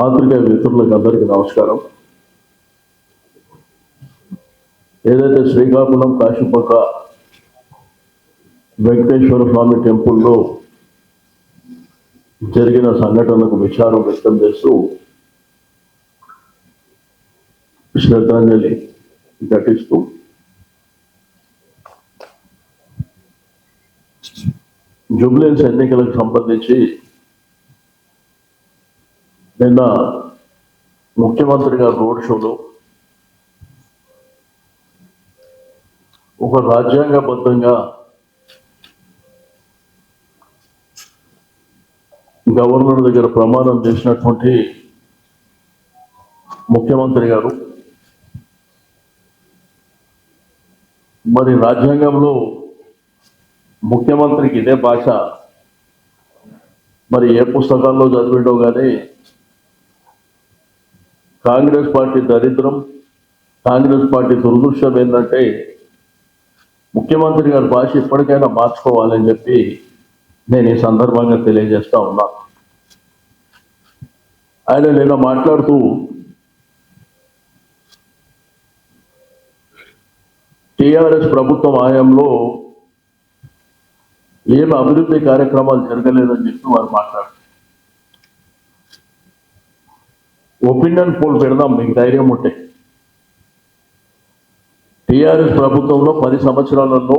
పాత్రికేయ మిత్రులకు అందరికీ నమస్కారం. ఏదైతే శ్రీకాకుళం కాశీపక్క వెంకటేశ్వర స్వామి టెంపుల్లో జరిగిన సంఘటనకు విచారం వ్యక్తం చేస్తూ శ్రద్ధాంజలి ఘటిస్తూ జుబ్లెన్స్ ఎన్నికలకు సంబంధించి నిన్న ముఖ్యమంత్రి గారు రోడ్ షోలో ఒక రాజ్యాంగబద్ధంగా గవర్నర్ దగ్గర ప్రమాణం చేసినటువంటి ముఖ్యమంత్రి గారు మరి రాజ్యాంగంలో ముఖ్యమంత్రికి ఇదే భాష మరి ఏ పుస్తకాల్లో చదివిండో కానీ కాంగ్రెస్ పార్టీ దరిద్రం కాంగ్రెస్ పార్టీ దురదృష్టం ఏంటంటే ముఖ్యమంత్రి గారి భాష ఇప్పటికైనా మార్చుకోవాలని చెప్పి నేను ఈ సందర్భంగా తెలియజేస్తా ఉన్నా. ఆయన నిన్న మాట్లాడుతూ టిఆర్ఎస్ ప్రభుత్వం హయాంలో ఏమి అభివృద్ధి కార్యక్రమాలు జరగలేదని చెప్పి వారు మాట్లాడుతారు ఒపీనియన్ పోల్ పెడదాం మీకు ధైర్యం ఉంటే. టీఆర్ఎస్ ప్రభుత్వంలో పది సంవత్సరాలలో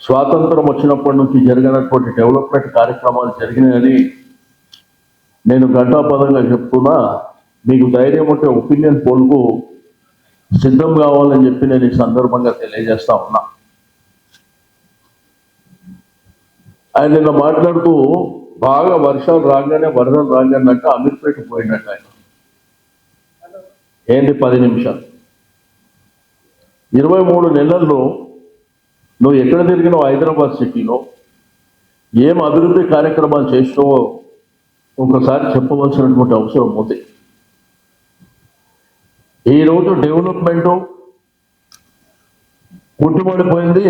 స్వాతంత్రం వచ్చినప్పటి నుంచి జరిగినటువంటి డెవలప్మెంట్ కార్యక్రమాలు జరిగినాయని నేను ఘంటాపదంగా చెప్తున్నా. మీకు ధైర్యం ఉంటే ఒపీనియన్ పోల్కు సిద్ధం కావాలని చెప్పి నేను ఈ సందర్భంగా తెలియజేస్తా ఉన్నా. ఆయన నిన్న మాట్లాడుతూ బాగా వర్షాలు రాగానే వరదలు రాగానంటే అమీర్పేట పోయినట్టు ఆయన. ఏంటి పది నిమిషాలు? ఇరవై మూడు నెలల్లో నువ్వు ఎక్కడ తిరిగినావు హైదరాబాద్ సిటీలో? ఏం అభివృద్ధి కార్యక్రమాలు చేసినావో ఒకసారి చెప్పవలసినటువంటి అవసరం ఉంది. ఈరోజు డెవలప్మెంట్ పుట్టుబడిపోయింది.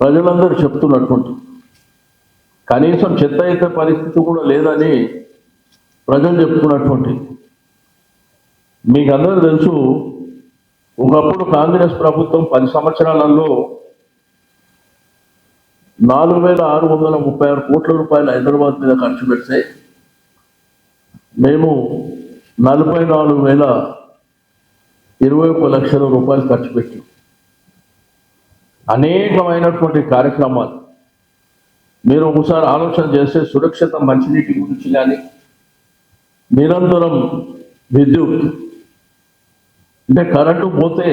ప్రజలందరూ చెప్తున్నటువంటి కనీసం చెత్త అయితే పరిస్థితి కూడా లేదని ప్రజలు చెప్పుకున్నటువంటి. మీకు అందరూ తెలుసు ఒకప్పుడు కాంగ్రెస్ ప్రభుత్వం పది సంవత్సరాలలో నాలుగు వేల ఆరు వందల ముప్పై ఆరు కోట్ల రూపాయలు హైదరాబాద్ మీద ఖర్చు పెడితే మేము నలభై నాలుగు వేల ఇరవై ఒక్క లక్షల రూపాయలు ఖర్చు పెట్టాం. అనేకమైనటువంటి కార్యక్రమాలు. మీరు ఒకసారి ఆలోచన చేస్తే సురక్షిత మంచినీటి గురించి కానీ నిరంతరం విద్యుత్ అంటే కరెంటు పోతే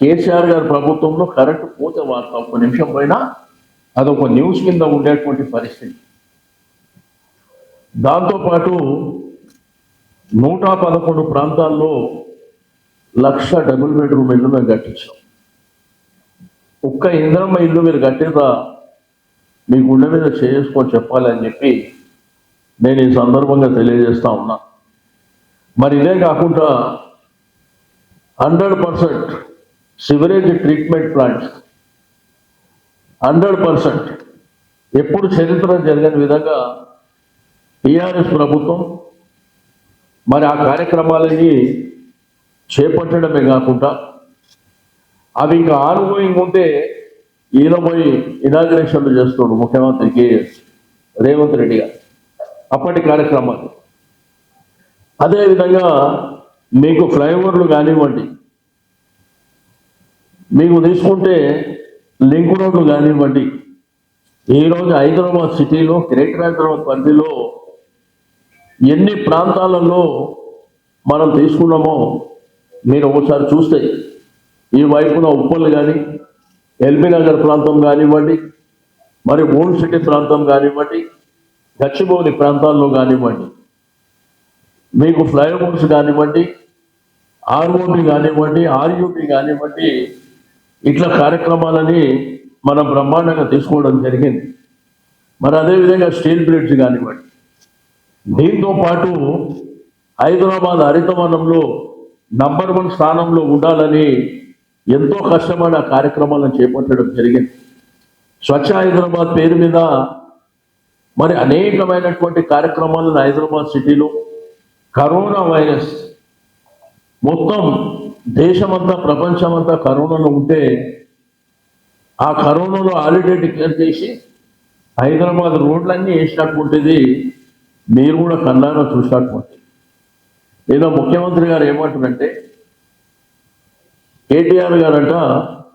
కేసీఆర్ గారి ప్రభుత్వంలో కరెంటు పోతే వార్త ఒక్క నిమిషం పోయినా అదొక న్యూస్ కింద ఉండేటువంటి పరిస్థితి. దాంతోపాటు నూట పదకొండు ప్రాంతాల్లో లక్ష డబుల్ బెడ్రూమ్ ఇల్లు మేము కట్టించాం. ఒక్క ఇంద్రమ్మ ఇల్లు మీరు కట్టేదా మీ గుండె మీద చేసుకొని చెప్పాలని చెప్పి నేను ఈ సందర్భంగా తెలియజేస్తా ఉన్నా. మరి ఇదే కాకుండా hundred percent sewerage treatment plants hundred percent ఎప్పుడు చరిత్ర జరిగిన విధంగా టీఆర్ఎస్ ప్రభుత్వం మరి ఆ కార్యక్రమాలని చేపట్టడమే కాకుండా అవి ఇంకా ఆన్గోయింగ్ ఉంటే ఈయన పోయి ఇనాగ్రేషన్లు చేస్తున్నాడు ముఖ్యమంత్రికి రేవంత్ రెడ్డి గారు. అప్పటి కార్యక్రమాలు. అదేవిధంగా మీకు ఫ్లైఓవర్లు కానివ్వండి మీకు తీసుకుంటే లింక్ రోడ్లు కానివ్వండి ఈరోజు హైదరాబాద్ సిటీలో గ్రేటర్ హైదరాబాద్ పరిధిలో ఎన్ని ప్రాంతాలలో మనం తీసుకున్నామో మీరు ఒకసారి చూస్తే ఈ వైపున ఉప్పలు కానీ ఎల్బీ నగర్ ప్రాంతం కానివ్వండి మరి ఓల్డ్ సిటీ ప్రాంతం కానివ్వండి గచ్చిబౌలి ప్రాంతాల్లో కానివ్వండి మీకు ఫ్లైఓవర్స్ కానివ్వండి ఆర్ఓపి కానివ్వండి ఆర్యూపి కానివ్వండి ఇట్లా కార్యక్రమాలని మనం బ్రహ్మాండంగా తీసుకోవడం జరిగింది. మరి అదేవిధంగా స్టీల్ బ్రిడ్జ్ కానివ్వండి దీంతో పాటు హైదరాబాద్ హరితవనంలో నంబర్ వన్ స్థానంలో ఉండాలని ఎంతో కష్టపడి ఆ కార్యక్రమాలను చేపట్టడం జరిగింది. స్వచ్ఛ హైదరాబాద్ పేరు మీద మరి అనేకమైనటువంటి కార్యక్రమాలను హైదరాబాద్ సిటీలో కరోనా వైరస్ మొత్తం దేశమంతా ప్రపంచమంతా కరోనాలో ఉంటే ఆ కరోనాలో హాలిడే డిక్లేర్ చేసి హైదరాబాద్ రోడ్లన్నీ వేసినటువంటిది మీరు కూడా కళ్ళారా చూసినటువంటి. ఏదో ముఖ్యమంత్రి గారు ఏమంటారంటే కేటీఆర్ గారంట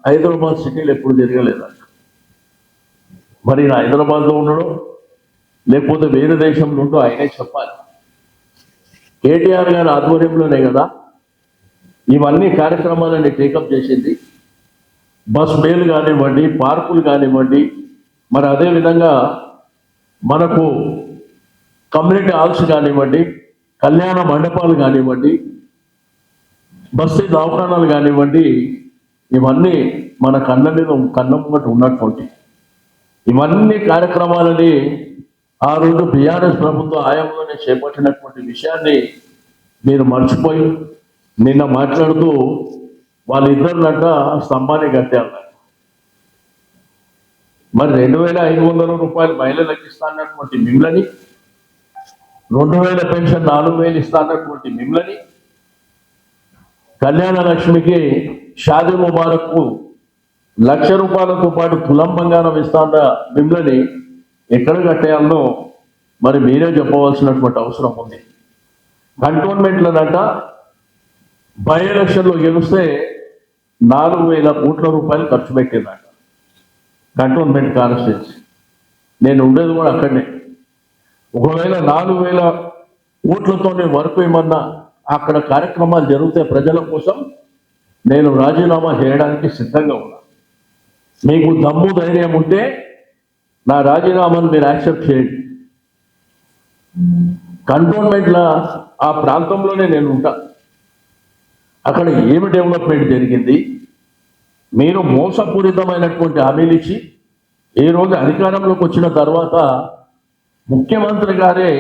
హైదరాబాద్ సిటీలు ఎప్పుడు తిరగలేదంట మరి నా హైదరాబాద్లో ఉండడం లేకపోతే వేరే దేశంలో ఉండో ఆయనే చెప్పాలి. కేటీఆర్ గారి ఆధ్వర్యంలోనే కదా ఇవన్నీ కార్యక్రమాలని టేకప్ చేసింది. బస్ మేలు కానివ్వండి పార్కులు కానివ్వండి మరి అదేవిధంగా మనకు కమ్యూనిటీ హాల్స్ కానివ్వండి కళ్యాణ మండపాలు కానివ్వండి బస్తీ దావకాణాలు కానివ్వండి ఇవన్నీ మన కళ్ళ మీద కళ్ళ ఉన్నటువంటి. ఇవన్నీ కార్యక్రమాలని ఆ రోజు బీఆర్ఎస్ ప్రభుత్వ ఆయంలోనే చేపట్టినటువంటి విషయాన్ని మీరు మర్చిపోయి నిన్న మాట్లాడుతూ వాళ్ళిద్దరినట స్తంభాన్ని కట్టారు. మరి రెండు వేల ఐదు వందల రూపాయలు మహిళలకు ఇస్తానటువంటి మిమ్మల్ని రెండు వేల పెన్షన్ నాలుగు వేలు ఇస్తానటువంటి మిమ్మల్ని కళ్యాణ లక్ష్మికి షాది ముబారక్కు లక్ష రూపాయలతో పాటు తులం బంగారం ఇస్తాన్న మిమ్మల్ని ఎక్కడ కట్టేయాలనో మరి మీరే చెప్పవలసినటువంటి అవసరం ఉంది. కంటోన్మెంట్లనంట బై ఎలక్షన్లో గెలిస్తే నాలుగు వేల కోట్ల రూపాయలు ఖర్చు పెట్టిందట. Cantonment constituency. నేను ఉండేది కూడా అక్కడనే. ఒకవేళ నాలుగు వేల కోట్లతోనే వర్క్ ఏమన్నా అక్కడ కార్యక్రమాలు జరిగితే ప్రజల కోసం నేను రాజీనామా చేయడానికి సిద్ధంగా ఉన్నా. మీకు దమ్ము ధైర్యం ఉంటే నా రాజీనామాను మీరు యాక్సెప్ట్ చేయండి. కంటోన్మెంట్ల ఆ ప్రాంతంలోనే నేను ఉంటా. అక్కడ ఏమి డెవలప్మెంట్ జరిగింది? మీరు మోసపూరితమైనటువంటి హామీలు ఇచ్చి ఈరోజు రోజు అధికారంలోకి వచ్చిన తర్వాత ముఖ్యమంత్రి గారే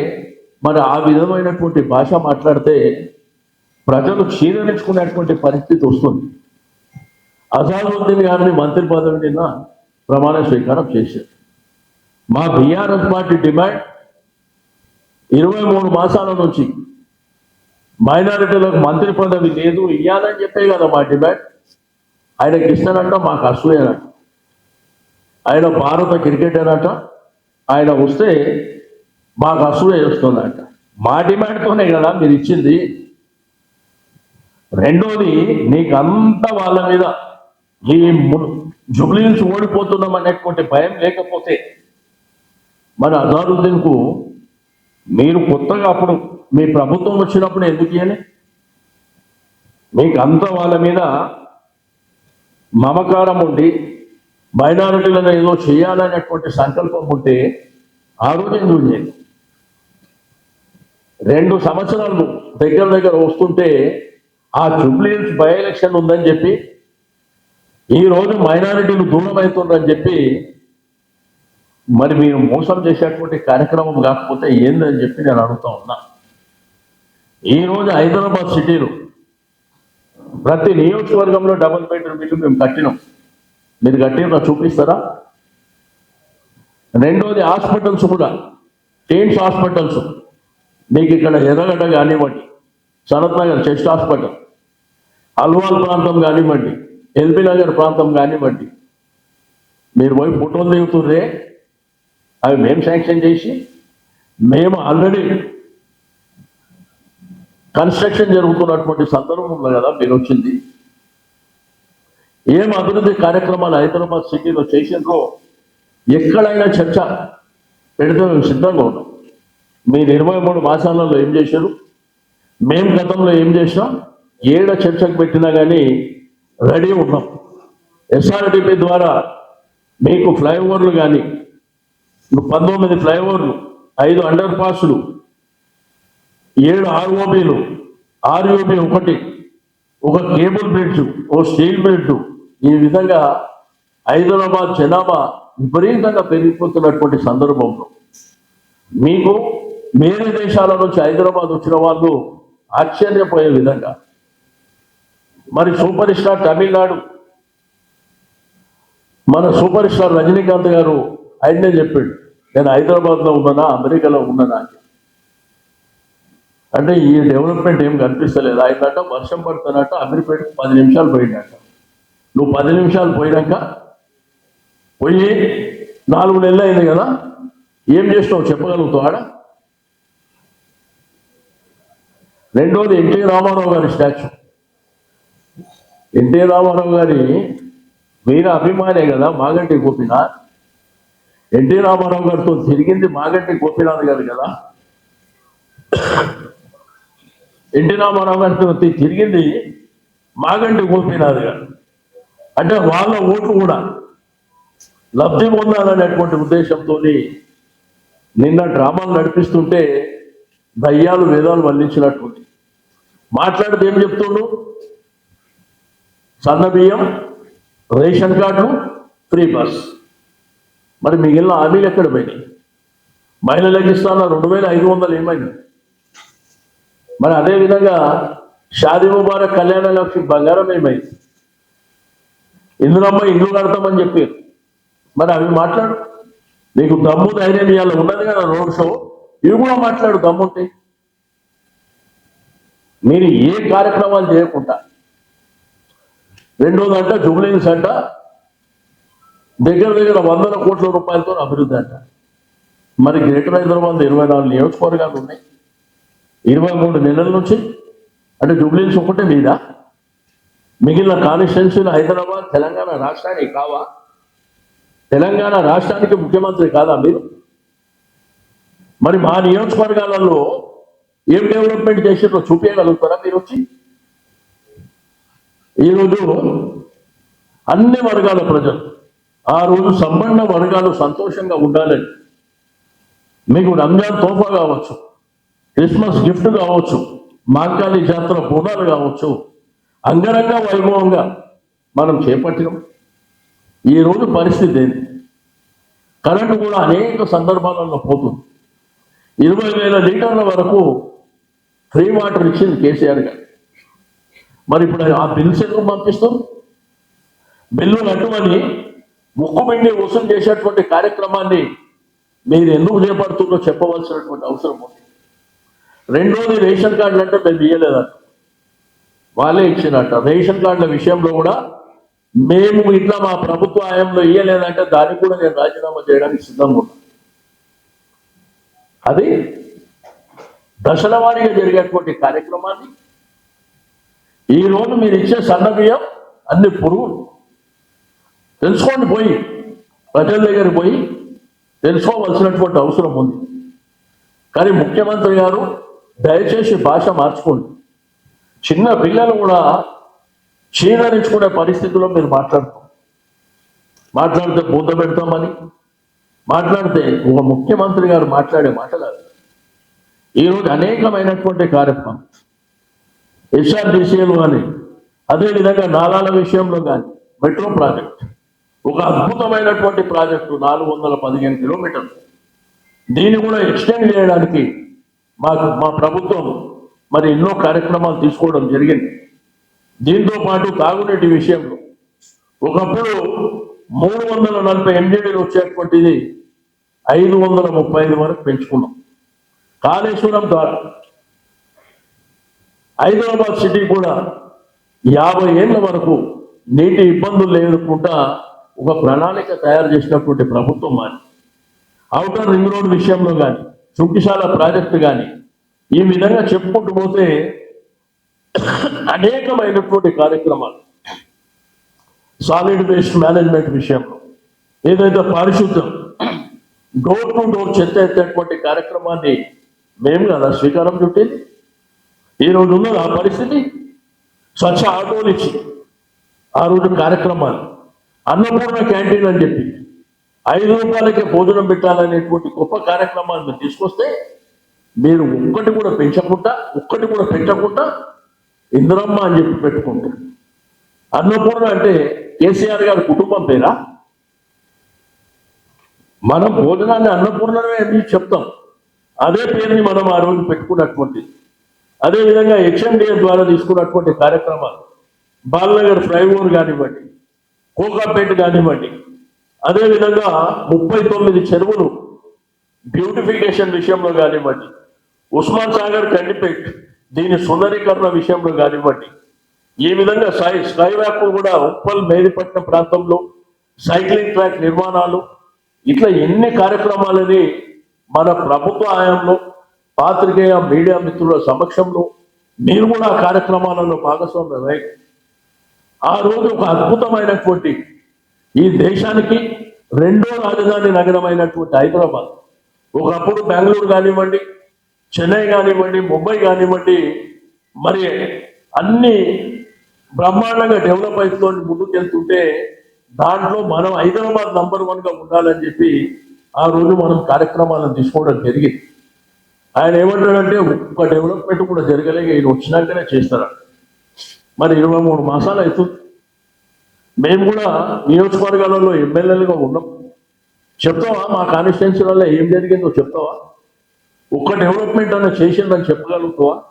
మరి ఆ విధమైనటువంటి భాష మాట్లాడితే ప్రజలు క్షీణించుకునేటువంటి పరిస్థితి వస్తుంది. అజాదుద్దీన్ గారిని మంత్రి పదవి నిన్న ప్రమాణ స్వీకారం చేశారు. మా బీఆర్ఎస్ పార్టీ డిమాండ్ ఇరవై మూడు మాసాల నుంచి మైనారిటీలకు మంత్రి పదవి లేదు ఇవ్వాలని చెప్పే కదా మా డిమాండ్. ఆయనకి ఇస్తానంట మాకు అసూయనట. ఆయన భారత క్రికెటర్ అట ఆయన వస్తే మాకు అసూయ వస్తుందంట. మా డిమాండ్తోనే కదా మీరు ఇచ్చింది. రెండోది నీకంతా వాళ్ళ మీద ఈ జుబ్లీ నుంచి ఓడిపోతున్నాం అనేటువంటి భయం లేకపోతే మన అజారుద్దీన్కు మీరు కొత్తగా అప్పుడు మీ ప్రభుత్వం వచ్చినప్పుడు ఎందుకు ఇయ్యలే? మీకు అంత వాళ్ళ మీద మమకారం ఉండి మైనారిటీలను ఏదో చేయాలనేటువంటి సంకల్పం ఉంటే ఆ రోజు ఎందుకు చేయండి రెండు సంవత్సరాలు దగ్గర దగ్గర వస్తుంటే ఆ జుబ్లీన్స్ బై ఎలక్షన్ ఉందని చెప్పి ఈ రోజు మైనారిటీలు దూరం అవుతుందని చెప్పి మరి మీరు మోసం చేసేటువంటి కార్యక్రమం కాకపోతే ఏందని చెప్పి నేను అడుగుతా ఉన్నా. ఈ రోజు హైదరాబాద్ సిటీలో ప్రతి నియోజకవర్గంలో డబుల్ బెడ్రూమ్ ఇల్లు మేము కట్టినాం. మీరు కట్టిన చూపిస్తారా? రెండోది హాస్పిటల్స్ కూడా ఎయిమ్స్ హాస్పిటల్స్ మీకు ఇక్కడ ఎర్రగడ్డ కానివ్వండి సనత్ నగర్ చెస్ట్ హాస్పిటల్ అల్వాల్ ప్రాంతం కానివ్వండి ఎల్బీ నగర్ ప్రాంతం కానివ్వండి మీరు పోయి ఫోటోలు దిగుతుర్రే అవి మేము శాంక్షన్ చేసి మేము ఆల్రెడీ కన్స్ట్రక్షన్ జరుగుతున్నటువంటి సందర్భంలో కదా మీరు వచ్చింది. ఏం అభివృద్ధి కార్యక్రమాలు హైదరాబాద్ సిటీలో చేసినో ఎక్కడైనా చర్చ పెడితే మేము సిద్ధంగా ఉన్నాం. మీరు ఇరవై మూడు మాసాలలో ఏం చేశారు? మేము గతంలో ఏం చేసినాం? ఏడ చర్చకు పెట్టినా కానీ రెడీ ఉన్నాం. ఎస్ఆర్డిపి ద్వారా మీకు ఫ్లైఓవర్లు కానీ పంతొమ్మిది ఫ్లైఓవర్లు ఐదు అండర్ పాస్లు ఏడు ఆర్ఓబీలు ఆర్ఓబి ఒకటి ఒక కేబుల్ బ్రిడ్జ్ ఓ స్టీల్ బ్రిడ్జ్ ఈ విధంగా హైదరాబాద్ జనాభా విపరీతంగా పెరిగిపోతున్నటువంటి సందర్భంలో మీకు వేరే దేశాల నుంచి హైదరాబాద్ వచ్చిన వాళ్ళు ఆశ్చర్యపోయే విధంగా మరి సూపర్ స్టార్ తమిళనాడు. మన సూపర్ స్టార్ రజనీకాంత్ గారు ఆయన్నే చెప్పాడు నేను హైదరాబాద్లో ఉన్నానా అమెరికాలో ఉన్నానా? అని అంటే ఈ డెవలప్మెంట్ ఏం కనిపిస్తలేదు. ఆయనట వర్షం పడుతున్నట్ట అమీర్పేటకు పది నిమిషాలు పోయిందట నువ్వు పది నిమిషాలు పోయినాక పోయి నాలుగు నెలలు అయింది కదా ఏం చేసినావు చెప్పగలుగుతావు ఆడ? రెండోది ఎన్టీ రామారావు గారి స్టాచ్యూ. ఎన్టీ రామారావు గారి మీరు అభిమానే కదా మాగంటి గోపినాథ్? ఎన్టీ రామారావు గారితో తిరిగింది మాగంటి గోపినాథ్ గారు కదా? ఎన్టీ రామారావు గారితో తిరిగింది మాగంటి గోపినాథ్ గారు. అంటే వాళ్ళ ఓటు కూడా లబ్ధి పొందాలనేటువంటి ఉద్దేశంతో నిన్న డ్రామాలు నడిపిస్తుంటే దయ్యాలు వేదాలు మళ్ళించినటువంటి మాట్లాడితే ఏం చెప్తుండు సన్న బియ్యం రేషన్ కార్డు ఫ్రీ బస్. మరి మిగిలిన హామీలు ఎక్కడ పోయినాయి? మహిళలకు ఇస్తాన రెండు వేల ఐదు వందలు ఏమైంది? మరి అదే విధంగా షాదీ ముబారక్ కళ్యాణ లక్ష్మి బంగారం ఏమైంది? ఇందులమ్మ ఇల్లు కడతామని చెప్పారు. మరి అవి మాట్లాడు. నీకు దమ్ము ధైర్యం ఇవాళ ఉన్నది కదా రోడ్ షో. ఇవి కూడా మాట్లాడు దమ్ముంటే. మీరు ఏ కార్యక్రమాలు చేయకుండా రెండోదంట జూబ్లీన్స్ అంట దగ్గర దగ్గర వందల కోట్ల రూపాయలతో అభివృద్ధి అంట. మరి గ్రేటర్ హైదరాబాద్ ఇరవై నాలుగు నియోజకవర్గాలు ఉన్నాయి. ఇరవై మూడు నెలల నుంచి అంటే జూబ్లీన్స్ ఒకటే మీద. మిగిలిన కాన్స్టిట్యున్సీలు హైదరాబాద్ తెలంగాణ రాష్ట్రానికి కావా? తెలంగాణ రాష్ట్రానికి ముఖ్యమంత్రి కాదా మీరు? మరి మా నియోజకవర్గాలలో ఏం డెవలప్మెంట్ చేసిరో చూపించగలుగుతారా మీరు వచ్చి? ఈరోజు అన్ని వర్గాల ప్రజలు ఆ రోజు సంపన్న వర్గాలు సంతోషంగా ఉండాలని మీకు రంజాన్ తోఫా కావచ్చు క్రిస్మస్ గిఫ్ట్ కావచ్చు మాంకాళి జాతర బోనాలు కావచ్చు అంగరంగ వైభవంగా మనం చేపట్టినాం. ఈ రోజు పరిస్థితి ఏంటి కరెంటు కూడా అనేక సందర్భాలలో పోతుంది. ఇరవై వేల లీటర్ల వరకు ఫ్రీ వాటర్ ఇచ్చింది కేసీఆర్ గారు. మరి ఇప్పుడు ఆ బిల్స్ ఎందుకు పంపిస్తాం బిల్లు కట్టమని ముక్కుబిండి వసూలు చేసేటువంటి కార్యక్రమాన్ని మీరు ఎందుకు చేపడుతుందో చెప్పవలసినటువంటి అవసరం ఉంది. రెండోది రేషన్ కార్డులు అంటే మేము ఇయ్యలేదంట. వాళ్ళే ఇచ్చినట్ట. రేషన్ కార్డుల విషయంలో కూడా మేము ఇట్లా మా ప్రభుత్వ హయాంలో ఇయ్యలేదంటే దానికి కూడా నేను రాజీనామా చేయడానికి సిద్ధంగా ఉన్నాను. అది దశల వారీగా జరిగేటువంటి కార్యక్రమాన్ని ఈ రోజు మీరు ఇచ్చే సన్నబియ్యం అన్ని పురుగులు తెలుసుకోండి పోయి. ప్రజల దగ్గర పోయి తెలుసుకోవలసినటువంటి అవసరం ఉంది. కానీ ముఖ్యమంత్రి గారు దయచేసి భాష మార్చుకోండి. చిన్న పిల్లలు కూడా క్షీణించుకునే పరిస్థితుల్లో మీరు మాట్లాడుతాం. మాట్లాడితే బూత పెడతామని మాట్లాడితే ఒక ముఖ్యమంత్రి గారు మాట్లాడే మాటలు ఈరోజు అనేకమైనటువంటి కార్యక్రమం ఎస్ఆర్డిసిఎల్ కానీ అదేవిధంగా నాలాల విషయంలో కానీ మెట్రో ప్రాజెక్ట్ ఒక అద్భుతమైనటువంటి ప్రాజెక్టు నాలుగు వందల పదిహేను కిలోమీటర్లు. దీన్ని కూడా ఎక్స్టెండ్ చేయడానికి మాకు మా ప్రభుత్వం మరి ఎన్నో కార్యక్రమాలు తీసుకోవడం జరిగింది. దీంతో పాటు తాగునీటి విషయంలో ఒకప్పుడు మూడు వందల నలభై ఎంజీడీలు వచ్చేటువంటిది ఐదు వందల ముప్పై ఐదు వరకు పెంచుకున్నాం. కాళేశ్వరం ద్వారా హైదరాబాద్ సిటీ కూడా యాభై ఏళ్ళ వరకు నీటి ఇబ్బందులు లేకుండా ఒక ప్రణాళిక తయారు చేసినటువంటి ప్రభుత్వం కానీ అవుటర్ రింగ్ రోడ్ విషయంలో కానీ చుంకిశాల ప్రాజెక్టు కానీ ఈ విధంగా చెప్పుకుంటూ పోతే అనేకమైనటువంటి కార్యక్రమాలు. సాలిడ్ వేస్ట్ మేనేజ్మెంట్ విషయంలో ఏదైతే పారిశుద్ధ్యం డోర్ టు డోర్ చెత్త ఎత్తేటువంటి కార్యక్రమాన్ని మేము కదా శ్రీకారం చుట్టింది. ఈ రోజు ఉన్నది ఆ పరిస్థితి? స్వచ్ఛ ఆటోలు ఇచ్చి ఆ రోజు కార్యక్రమాలు. అన్నపూర్ణ క్యాంటీన్ అని చెప్పి ఐదు రూపాయలకే భోజనం పెట్టాలనేటువంటి గొప్ప కార్యక్రమాలు మీరు తీసుకొస్తే మీరు ఒక్కటి కూడా పెంచకుండా ఒక్కటి కూడా పెట్టకుండా ఇందిరమ్మ అని చెప్పి పెట్టుకుంటారు. అన్నపూర్ణ అంటే కేసీఆర్ గారి కుటుంబం పేరా? మనం భోజనాన్ని అన్నపూర్ణమే అని చెప్తాం. అదే పేరుని మనం ఆ రోజు పెట్టుకున్నటువంటి అదేవిధంగా హెచ్ఎండిఏ ద్వారా తీసుకున్నటువంటి కార్యక్రమాలు బాలనగర్ ఫ్లైఓవర్ కానివ్వండి కోకాపేట కానివ్వండి అదేవిధంగా ముప్పై తొమ్మిది చెరువులు బ్యూటిఫికేషన్ విషయంలో కానివ్వండి ఉస్మాన్ సాగర్ కండిపేట్ దీని సుందరీకరణ విషయంలో కానివ్వండి ఈ విధంగా స్కై స్కై వ్యాప్ కూడా ఉప్పల్ మేదిపట్నం ప్రాంతంలో సైక్లింగ్ ట్రాక్ నిర్మాణాలు ఇట్లా ఎన్ని కార్యక్రమాలని మన ప్రభుత్వ హయాంలో పాత్రికేయ మీడియా మిత్రుల సమక్షంలో మీరు కూడా కార్యక్రమాలలో భాగస్వామ్యమై ఆ రోజు ఒక అద్భుతమైనటువంటి ఈ దేశానికి రెండో రాజధాని నగరమైనటువంటి హైదరాబాద్. ఒకప్పుడు బెంగళూరు కానివ్వండి చెన్నై కానివ్వండి ముంబై కానివ్వండి మరి అన్ని బ్రహ్మాండంగా డెవలప్ అవుతుందో ముందుకెళ్తుంటే దాంట్లో మనం హైదరాబాద్ నంబర్ వన్గా ఉండాలని చెప్పి ఆ రోజు మనం కార్యక్రమాలను తీసుకోవడం జరిగింది. ఆయన ఏమంటాడంటే ఒక్క డెవలప్మెంట్ కూడా జరగలేక ఈయన వచ్చినాకనే చేస్తారా? మరి ఇరవై మూడు మాసాలు అవుతుంది మేము కూడా నియోజకవర్గాలలో ఎమ్మెల్యేలుగా ఉన్నాం. చెప్తావా? మా కాన్స్టిట్యున్సీ వల్ల ఏం జరిగిందో చెప్తావా? ఒక్క డెవలప్మెంట్ అన్న చేసిందని చెప్పగలుగుతావా?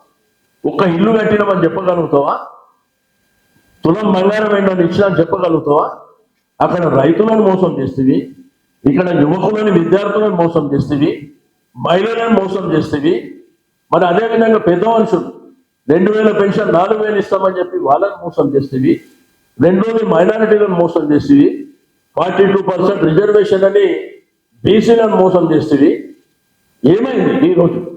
ఒక్క ఇల్లు కట్టినామని చెప్పగలుగుతావా? తులం బంగారం ఏంటని ఇచ్చినా చెప్పగలుగుతావా? అక్కడ రైతులను మోసం చేస్తుంది ఇక్కడ యువకులను విద్యార్థులను మోసం చేస్తుంది మహిళలను మోసం చేస్తేవి. మరి అదేవిధంగా పెద్ద మనుషులు రెండు వేల పెన్షన్ నాలుగు వేలు ఇస్తామని చెప్పి వాళ్ళని మోసం చేస్తేవి. రెండోది మైనారిటీలను మోసం చేసేవి ఫార్టీ టూ పర్సెంట్ రిజర్వేషన్ అని బీసీలను మోసం చేసేవి ఏమైంది ఈ రోజు?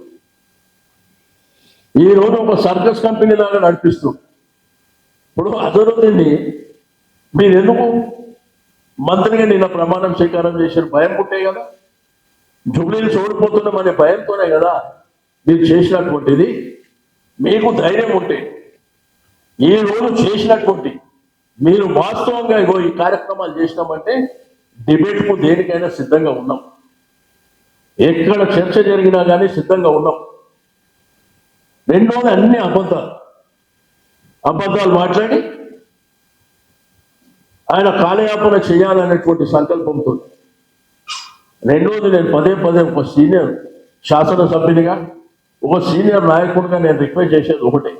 ఈ రోజు ఒక సర్కస్ కంపెనీ లాగా నడిపిస్తూ. ఇప్పుడు అజరుద్దీన్ని మీరు ఎందుకు మంత్రిగా నిన్న ప్రమాణం స్వీకారం చేశారు. భయం పుట్టే కదా. జుబ్లీలు ఓడిపోతున్నామనే భయంతోనే కదా మీరు చేసినటువంటిది. మీకు ధైర్యం ఉంటే ఈ రోజు చేసినటువంటి మీరు వాస్తవంగా ఇగో ఈ కార్యక్రమాలు చేసినామంటే డిబేట్కు దేనికైనా సిద్ధంగా ఉన్నాం. ఎక్కడ చర్చ జరిగినా కానీ సిద్ధంగా ఉన్నాం. రెండోది అన్ని అబద్ధాలు. అబద్ధాలు మాట్లాడి ఆయన కాలయాపన చేయాలనేటువంటి సంకల్పంతో రెండోది నేను పదే పదే ఒక సీనియర్ శాసనసభ్యునిగా ఒక సీనియర్ నాయకుడిగా నేను రిక్వెస్ట్ చేసేది ఒకటే.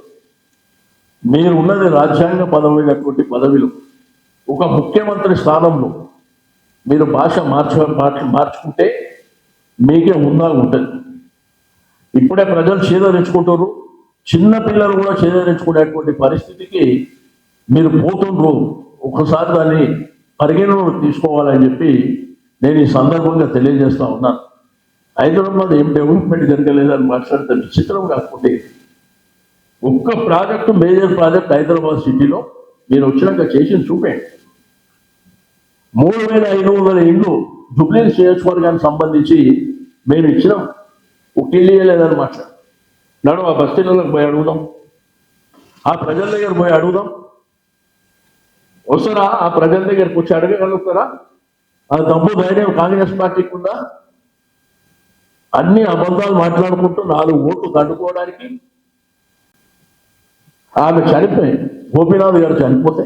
మీరు ఉన్నది రాజ్యాంగ పదమైనటువంటి పదవిలో ఒక ముఖ్యమంత్రి స్థానంలో మీరు భాష మార్చ మార్చుకుంటే మీకే ఉందా ఉంటుంది. ఇప్పుడే ప్రజలు చేదరించుకుంటారు. చిన్న పిల్లలు కూడా చేదరించుకునేటువంటి పరిస్థితికి మీరు పోతుండ్రు. ఒకసారి దాన్ని పరిగణనలో తీసుకోవాలని చెప్పి నేను ఈ సందర్భంగా తెలియజేస్తా ఉన్నాను. హైదరాబాద్ ఏం డెవలప్మెంట్ జరగలేదని మాట్లాడితే విచిత్రం కాకపోతే ఒక్క ప్రాజెక్టు మేజర్ ప్రాజెక్ట్ హైదరాబాద్ సిటీలో మీరు వచ్చినాక చేసి చూపేయండి మూడు వేల ఐదు వందల ఇండ్లు జుబ్లీ నియోజకవర్గానికి సంబంధించి మేము ఇచ్చినాం. ఒక ఇల్లు మాట్లాడు. నడు ఆ బస్తీలకు పోయి అడుగుదాం. ఆ ప్రజల దగ్గర పోయి అడుగుదాం. వస్తారా? ఆ ప్రజల దగ్గరకు వచ్చి అడగగలుగుతారా? ఆ తప్పు ధైర్యం కాంగ్రెస్ పార్టీకి ఉందా అన్ని అబద్ధాలు మాట్లాడుకుంటూ నాలుగు ఓట్లు దండుకోవడానికి ఆమె చనిపోయి గోపీనాథ్ గారు చనిపోతే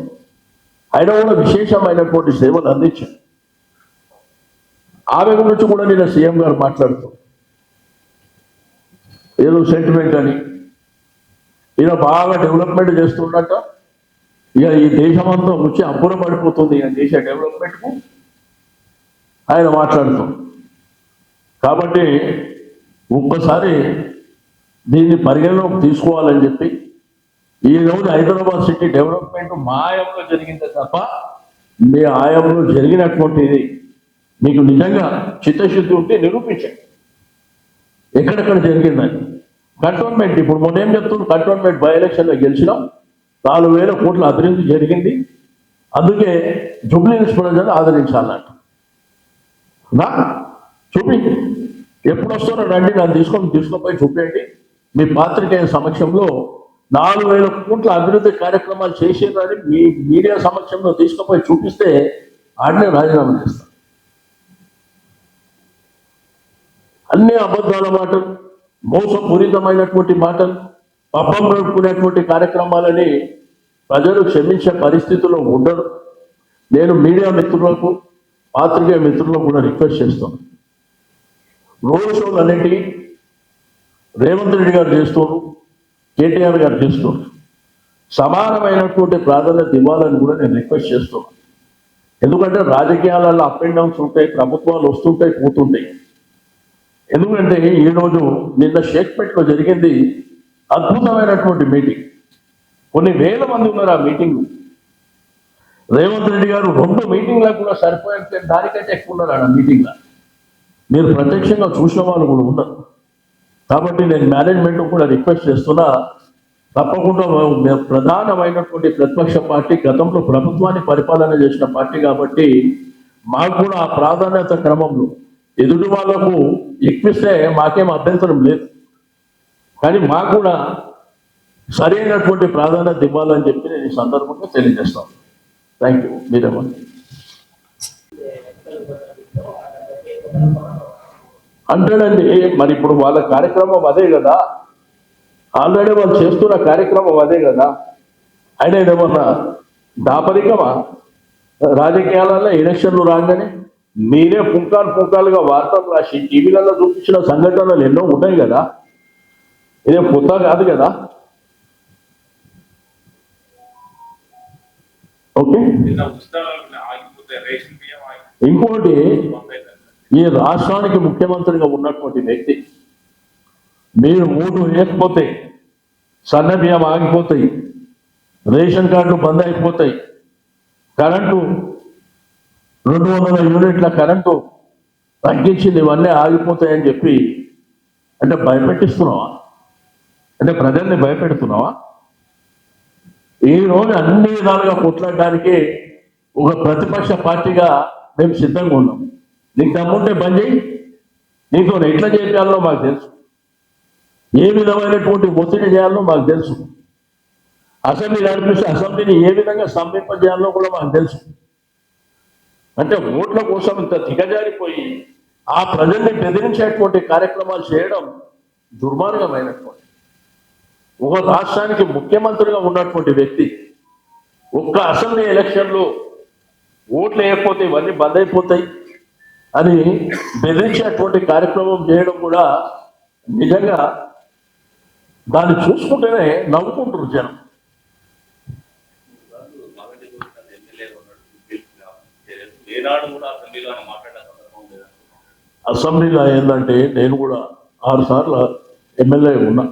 ఆయన కూడా విశేషమైనటువంటి సేవలు అందించారు. ఆమె గురించి కూడా నేను సీఎం గారు మాట్లాడుతూ ఏదో సెంటిమెంట్ అని. ఈయన బాగా డెవలప్మెంట్ చేస్తుండట. ఇక ఈ దేశం అంతా వచ్చి అబ్బుర పడిపోతుంది ఈయన చేసే డెవలప్మెంట్కు ఆయన మాట్లాడుతూ కాబట్టి ఒక్కసారి దీన్ని పరిగణలోకి తీసుకోవాలని చెప్పి ఈ రోజు హైదరాబాద్ సిటీ డెవలప్మెంట్ మా ఆయంలో జరిగిందే తప్ప మీ ఆయంలో జరిగినటువంటిది మీకు నిజంగా చిత్తశుద్ధి ఉంటే నిరూపించండి. ఎక్కడెక్కడ జరిగిందని. కంటోన్మెంట్ ఇప్పుడు మొన్న ఏం చెప్తున్నారు? కంటోన్మెంట్ బై ఎలక్షన్లో గెలిచినాం. నాలుగు వేల కోట్ల అభివృద్ధి జరిగింది. అందుకే జుబ్లీన్స్ ప్రజలు ఆదరించాలంట. నా? చూపి. ఎప్పుడు వస్తారో రండి నన్ను తీసుకొని తీసుకుపోయి చూపేయండి. మీ పాత్రికేయ సమక్షంలో నాలుగు వేల కోట్ల అభివృద్ధి కార్యక్రమాలు చేసేదని మీ మీడియా సమక్షంలో తీసుకుపోయి చూపిస్తే ఆడనే రాజీనామా చేస్తాను అన్ని అబద్ధాల మాటలు మోసపూరితమైనటువంటి మాటలు పబ్బం నడుపుకునేటువంటి కార్యక్రమాలని ప్రజలు క్షమించే పరిస్థితిలో ఉండరు. నేను మీడియా మిత్రులకు పాత్రికే మిత్రులకు కూడా రిక్వెస్ట్ చేస్తాను రోడ్ షోలు అన్నింటినీ రేవంత్ రెడ్డి గారు చేస్తున్నారు కేటీఆర్ గారు చేస్తున్నారు సమానమైనటువంటి ప్రాధాన్యత ఇవ్వాలని కూడా నేను రిక్వెస్ట్ చేస్తున్నాను ఎందుకంటే రాజకీయాలలో అప్ అండ్ డౌన్స్ ఉంటాయి ప్రభుత్వాలు వస్తుంటాయి పోతుంటాయి. ఎందుకంటే ఈరోజు నిన్న షేక్పేట్లో జరిగింది అద్భుతమైనటువంటి మీటింగ్. కొన్ని వేల మంది ఉన్నారు ఆ మీటింగ్ రేవంత్ రెడ్డి గారు రెండు మీటింగ్లకు కూడా సరిపోయే దానికంటే ఎక్కువ ఉన్నారు ఆ మీటింగ్లో. మీరు ప్రత్యక్షంగా చూసిన వాళ్ళు కూడా ఉన్నారు. కాబట్టి నేను మేనేజ్మెంట్ కూడా రిక్వెస్ట్ చేస్తున్నా తప్పకుండా ప్రధానమైనటువంటి ప్రతిపక్ష పార్టీ గతంలో ప్రభుత్వాన్ని పరిపాలన చేసిన పార్టీ కాబట్టి మాకు కూడా ఆ ప్రాధాన్యత క్రమంలో ఎదుటి వాళ్ళకు ఎక్కిస్తే మాకేం అభ్యంతరం లేదు. కానీ మాకు కూడా సరైనటువంటి ప్రాధాన్యత ఇవ్వాలని చెప్పి నేను ఈ సందర్భంగా తెలియజేస్తాను. థ్యాంక్ యూ మీరేమో అంటాడండి మరి ఇప్పుడు వాళ్ళ కార్యక్రమం అదే కదా? ఆల్రెడీ వాళ్ళు చేస్తున్న కార్యక్రమం అదే కదా? ఆయన ఏమన్నా దాపరికమా? రాజకీయాలలో ఎలక్షన్లు రాగానే మీరే పుంకాలు పుంకాలుగా వార్తలు రాసి టీవీలలో చూపించిన సంఘటనలు ఎన్నో ఉన్నాయి కదా? ఇదే కొత్త కాదు కదా? ఓకే. ఇంకోటి ఈ రాష్ట్రానికి ముఖ్యమంత్రిగా ఉన్నటువంటి వ్యక్తి మీరు మూడు వేయకపోతే సన్న బియ్యం ఆగిపోతాయి రేషన్ కార్డులు బంద్ అయిపోతాయి కరెంటు రెండు వందల యూనిట్ల కరెంటు తగ్గించింది ఇవన్నీ ఆగిపోతాయని చెప్పి అంటే భయపెట్టిస్తున్నావా? అంటే ప్రజల్ని భయపెడుతున్నావా? ఈ రోజు అన్ని విధాలుగా కొట్లాడడానికి ఒక ప్రతిపక్ష పార్టీగా మేము సిద్ధంగా ఉన్నాం. నీకు దమ్ముంటే బంద్ చేయి. నీతో ఎట్లా చేయాలో మాకు తెలుసు. ఏ విధమైనటువంటి ఒత్తిడి చేయాలో మాకు తెలుసు. అసెంబ్లీ నడిపిస్తే అసెంబ్లీని ఏ విధంగా స్తంభింపజేయాలో కూడా మాకు తెలుసు. అంటే ఓట్ల కోసం ఇంత దిగజారిపోయి ఆ ప్రజల్ని బెదిరించేటువంటి కార్యక్రమాలు చేయడం దుర్మార్గమైనటువంటి ఒక రాష్ట్రానికి ముఖ్యమంత్రిగా ఉన్నటువంటి వ్యక్తి ఒక్క అసెంబ్లీ ఎలక్షన్లో ఓట్లు వేయకపోతే ఇవన్నీ బంద్ అయిపోతాయి అని బెదిరించేటువంటి కార్యక్రమం చేయడం కూడా నిజంగా దాన్ని చూసుకుంటేనే నవ్వుకుంటారు జనం. అసెంబ్లీలో ఏంటంటే నేను కూడా ఆరు సార్లు ఎమ్మెల్యే ఉన్నా.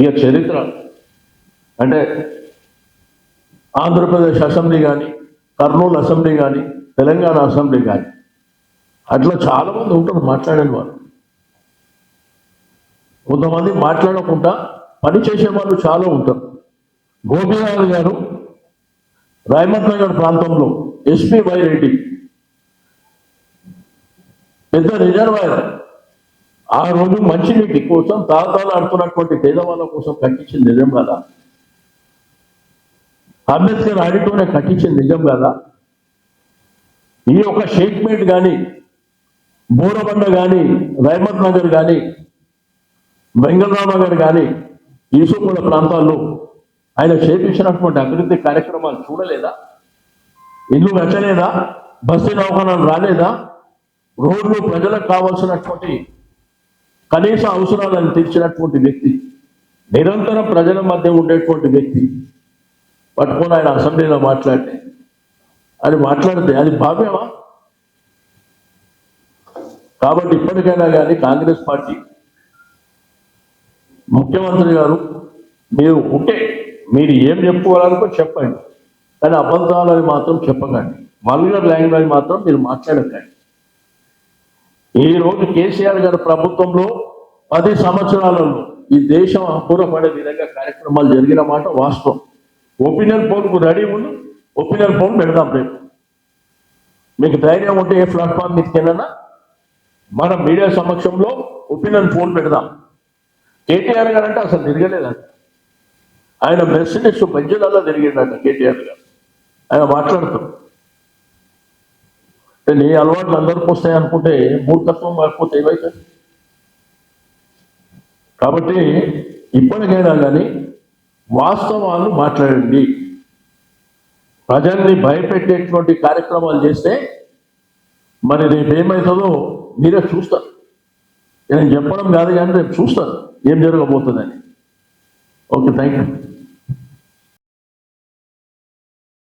ఇక చరిత్ర. అంటే ఆంధ్రప్రదేశ్ అసెంబ్లీ కానీ కర్నూలు అసెంబ్లీ కానీ తెలంగాణ అసెంబ్లీ కానీ. అట్లా చాలా మంది ఉంటారు మాట్లాడని వాళ్ళు. కొంతమంది మాట్లాడకుండా పనిచేసే వాళ్ళు చాలా ఉంటారు. గోపీనాథ్ గారు రాయమత్ నగర్ ప్రాంతంలో ఎస్పీ వై రెడ్డి. పెద్ద రిజర్వాయర్. ఆ రోజు మంచినీటి కోసం తాతాలు ఆడుతున్నటువంటి పేదవాళ్ళ కోసం కట్టించింది నిజం కదా? అంబేద్కర్ ఆడితోనే కట్టించింది నిజం కదా? ఈ యొక్క షేక్మేట్ కానీ బోరబండ కానీ రైమత్ నగర్ కానీ వెంగళరామనగర్ కానీ ఈసుకూడ ప్రాంతాల్లో ఆయన చేపించినటువంటి అభివృద్ధి కార్యక్రమాలు చూడలేదా? ఇల్లు కట్టలేదా? బస్సు నౌకనాలు రాలేదా? రోడ్లు ప్రజలకు కావాల్సినటువంటి కనీస అవసరాలను తీర్చినటువంటి వ్యక్తి నిరంతరం ప్రజల మధ్య ఉండేటువంటి వ్యక్తి. పట్టుకొని ఆయన అసెంబ్లీలో మాట్లాడితే అది మాట్లాడితే అది భావ్యమా? కాబట్టి ఇప్పటికైనా కానీ కాంగ్రెస్ పార్టీ ముఖ్యమంత్రి గారు మీరు ఉంటే మీరు ఏం చెప్పుకోవాలనుకో చెప్పండి. కానీ అబద్ధాలని మాత్రం చెప్పకండి. మల్గర్ లాంగ్వేజ్ మాత్రం మీరు మాట్లాడకండి. ఈ రోజు కేసీఆర్ గారి ప్రభుత్వంలో పది సంవత్సరాలలో ఈ దేశం అపూర్వపడే విధంగా కార్యక్రమాలు జరిగిన మాట వాస్తవం. ఒపీనియన్ పోల్కు రెడీ ఉండు ఒపీనియన్ పోల్ పెడదాం రేపు. మీకు ధైర్యం ఉంటే ఏ ప్లాట్ఫామ్ మీదకెళ్ళనా? మన మీడియా సమక్షంలో ఒపీనియన్ పోల్ పెడదాం. కేటీఆర్ గారు అంటే అసలు తిరగలేదంట. ఆయన మెర్సిడెస్ బెంజులలో తిరిగిండట కేటీఆర్ గారు. ఆయన మాట్లాడుతారు అంటే నీ అలవాట్లు అందరికి వస్తాయి అనుకుంటే మూర్ఖత్వం కాకపోతే ఏమైతుంది కాబట్టి ఇప్పటికైనా కానీ వాస్తవాలు మాట్లాడండి. ప్రజల్ని భయపెట్టేటువంటి కార్యక్రమాలు చేస్తే మరి రేపు ఏమవుతుందో మీరే చూస్తారు. నేను చెప్పడం కాదు కానీ రేపు చూస్తారు ఏం జరగబోతుందని. Okay thank you